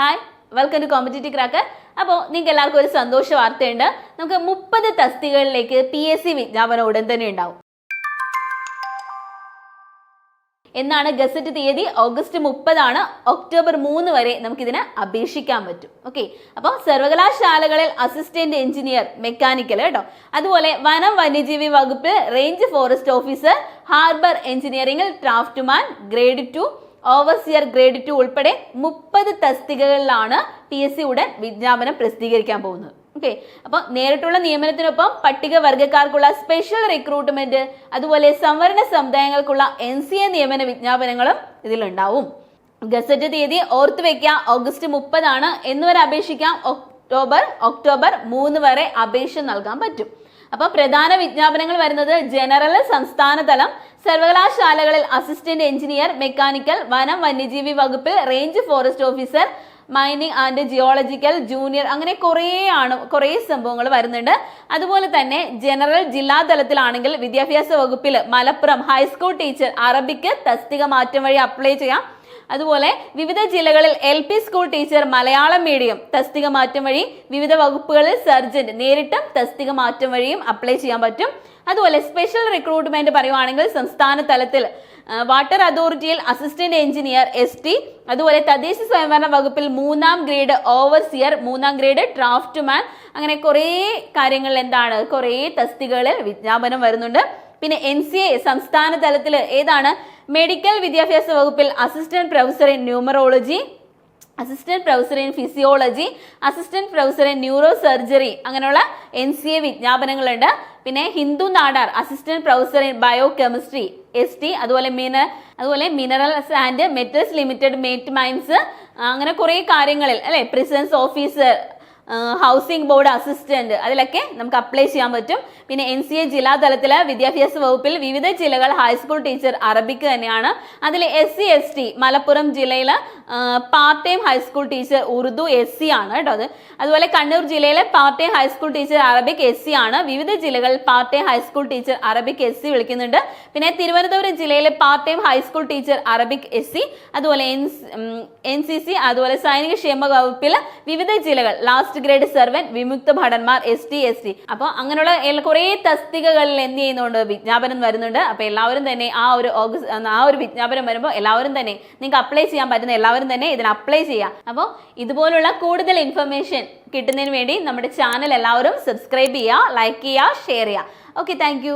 Hi welcome to competitive cracker അപ്പോൾ നിങ്ങൾക്ക് എല്ലാവർക്കും ഒരു സന്തോഷ വാർത്തയുണ്ട്. നമുക്ക് മുപ്പത് തസ്തികകളിലേക്ക് പി എസ് സി വിജ്ഞാപനം ഉടൻ തന്നെ ഉണ്ടാവും. എന്നാണ് ഗസറ്റ് തീയതി. ഓഗസ്റ്റ് മുപ്പതാണ്. ഒക്ടോബർ മൂന്ന് വരെ നമുക്കിതിന് അപേക്ഷിക്കാൻ പറ്റും. ഓക്കെ അപ്പോൾ സർവകലാശാലകളിൽ അസിസ്റ്റന്റ് എഞ്ചിനീയർ മെക്കാനിക്കൽ കേട്ടോ അതുപോലെ വനം വന്യജീവി വകുപ്പ് റേഞ്ച് ഫോറസ്റ്റ് ഓഫീസർ ഹാർബർ എഞ്ചിനീയറിംഗിൽ draftsman grade two overseer grade two ഉൾപ്പെടെ മുപ്പത് തസ്തികകളിലാണ് പി എസ് സി ഉടൻ വിജ്ഞാപനം പ്രസിദ്ധീകരിക്കാൻ പോകുന്നത്. ഓക്കെ അപ്പോൾ നേരിട്ടുള്ള നിയമനത്തിനൊപ്പം പട്ടികവർഗക്കാർക്കുള്ള സ്പെഷ്യൽ റിക്രൂട്ട്മെന്റ് അതുപോലെ സംവരണ സമുദായങ്ങൾക്കുള്ള എൻ സി എ നിയമന വിജ്ഞാപനങ്ങളും ഇതിലുണ്ടാവും. ഗസറ്റ് തീയതി ഓർത്തു വെക്കുക ഓഗസ്റ്റ് മുപ്പതാണ്. എന്നുവരെ അപേക്ഷിക്കാം ഒക്ടോബർ ഒക്ടോബർ മൂന്ന് വരെ അപേക്ഷ നൽകാൻ പറ്റും. അപ്പൊ പ്രധാന വിജ്ഞാപനങ്ങൾ വരുന്നത് ജനറൽ സംസ്ഥാന തലം സർവകലാശാലകളിൽ അസിസ്റ്റന്റ് എഞ്ചിനീയർ മെക്കാനിക്കൽ വനം വന്യജീവി വകുപ്പിൽ range forest officer mining and geological junior അങ്ങനെ കുറേ ആണ് കുറേ സംഭവങ്ങൾ വരുന്നുണ്ട്. അതുപോലെ തന്നെ ജനറൽ ജില്ലാ തലത്തിലാണെങ്കിൽ വിദ്യാഭ്യാസ വകുപ്പിൽ മലപ്പുറം ഹൈസ്കൂൾ ടീച്ചർ അറബിക്ക് തസ്തിക മാറ്റം വഴി അപ്ലൈ ചെയ്യാം. അതുപോലെ വിവിധ ജില്ലകളിൽ L P school teacher Malayalam medium തസ്തിക മാറ്റം വഴി വിവിധ വകുപ്പുകളിൽ സർജന്റ് നേരിട്ടും തസ്തിക മാറ്റം വഴിയും അപ്ലൈ ചെയ്യാൻ പറ്റും. അതുപോലെ സ്പെഷ്യൽ റിക്രൂട്ട്മെന്റ് പറയുവാണെങ്കിൽ സംസ്ഥാന തലത്തിൽ വാട്ടർ അതോറിറ്റിയിൽ അസിസ്റ്റന്റ് എഞ്ചിനീയർ എസ് ടി അതുപോലെ തദ്ദേശ സ്വയംഭരണ വകുപ്പിൽ മൂന്നാം ഗ്രേഡ് ഓവർസിയർ മൂന്നാം ഗ്രേഡ് ഡ്രാഫ്റ്റ്മാൻ അങ്ങനെ കുറേ കാര്യങ്ങളിൽ എന്താണ് കുറേ തസ്തികകളിൽ വിജ്ഞാപനം വരുന്നുണ്ട്. പിന്നെ എൻ സി എ സംസ്ഥാന തലത്തിൽ ഏതാണ് മെഡിക്കൽ വിദ്യാഭ്യാസ വകുപ്പിൽ assistant professor in numerology assistant professor in physiology assistant professor in neuro surgery അങ്ങനെയുള്ള എൻ സി എ വിജ്ഞാപനങ്ങളുണ്ട്. പിന്നെ Hindu Nadar assistant professor in bio chemistry S T അതുപോലെ മിന അതുപോലെ minerals and metals limited mate mines അങ്ങനെ കുറേ കാര്യങ്ങളിൽ അല്ലെ? Prisons officer housing board assistant അതിലൊക്കെ നമുക്ക് അപ്ലൈ ചെയ്യാൻ പറ്റും. പിന്നെ എൻ സി എ ജില്ലാ തലത്തിൽ വിദ്യാഭ്യാസ വകുപ്പിൽ വിവിധ ജില്ലകൾ ഹൈസ്കൂൾ ടീച്ചർ അറബിക്ക് തന്നെയാണ്. അതിൽ S C S T Malappuram ജില്ലയിൽ part time high school teacher Urdu S C ആണ് കേട്ടോ അത്. അതുപോലെ കണ്ണൂർ ജില്ലയിലെ part time high school teacher Arabic S C ആണ്. വിവിധ ജില്ലകളിൽ part time high school teacher Arabic S C വിളിക്കുന്നുണ്ട്. പിന്നെ തിരുവനന്തപുരം ജില്ലയിലെ part time high school teacher Arabic S C അതുപോലെ എൻ സി സി അതുപോലെ സൈനിക ക്ഷേമ വകുപ്പിൽ വിവിധ ജില്ലകൾ ലാസ്റ്റ് ഗ്രേഡ് സെർവൻ വിമുക്ത ഭടന്മാർ എസ് ടി എസ് ടി. അപ്പോൾ അങ്ങനെയുള്ള കുറേ തസ്തികകളിൽ എന്ത് ചെയ്യുന്നുണ്ട്? വിജ്ഞാപനം വരുന്നുണ്ട്. അപ്പോൾ എല്ലാവരും തന്നെ ആ ഒരു ഓഗസ്റ്റ് ആ ഒരു വിജ്ഞാപനം വരുമ്പോൾ എല്ലാവരും തന്നെ നിങ്ങൾക്ക് അപ്ലൈ ചെയ്യാൻ പറ്റുന്ന എല്ലാവരും തന്നെ ഇതിന് അപ്ലൈ ചെയ്യാം. അപ്പോൾ ഇതുപോലുള്ള കൂടുതൽ ഇൻഫർമേഷൻ കിട്ടുന്നതിന് വേണ്ടി നമ്മുടെ ചാനൽ എല്ലാവരും സബ്സ്ക്രൈബ് ചെയ്യുക ലൈക്ക് ചെയ്യുക ഷെയർ ചെയ്യുക. Okay thank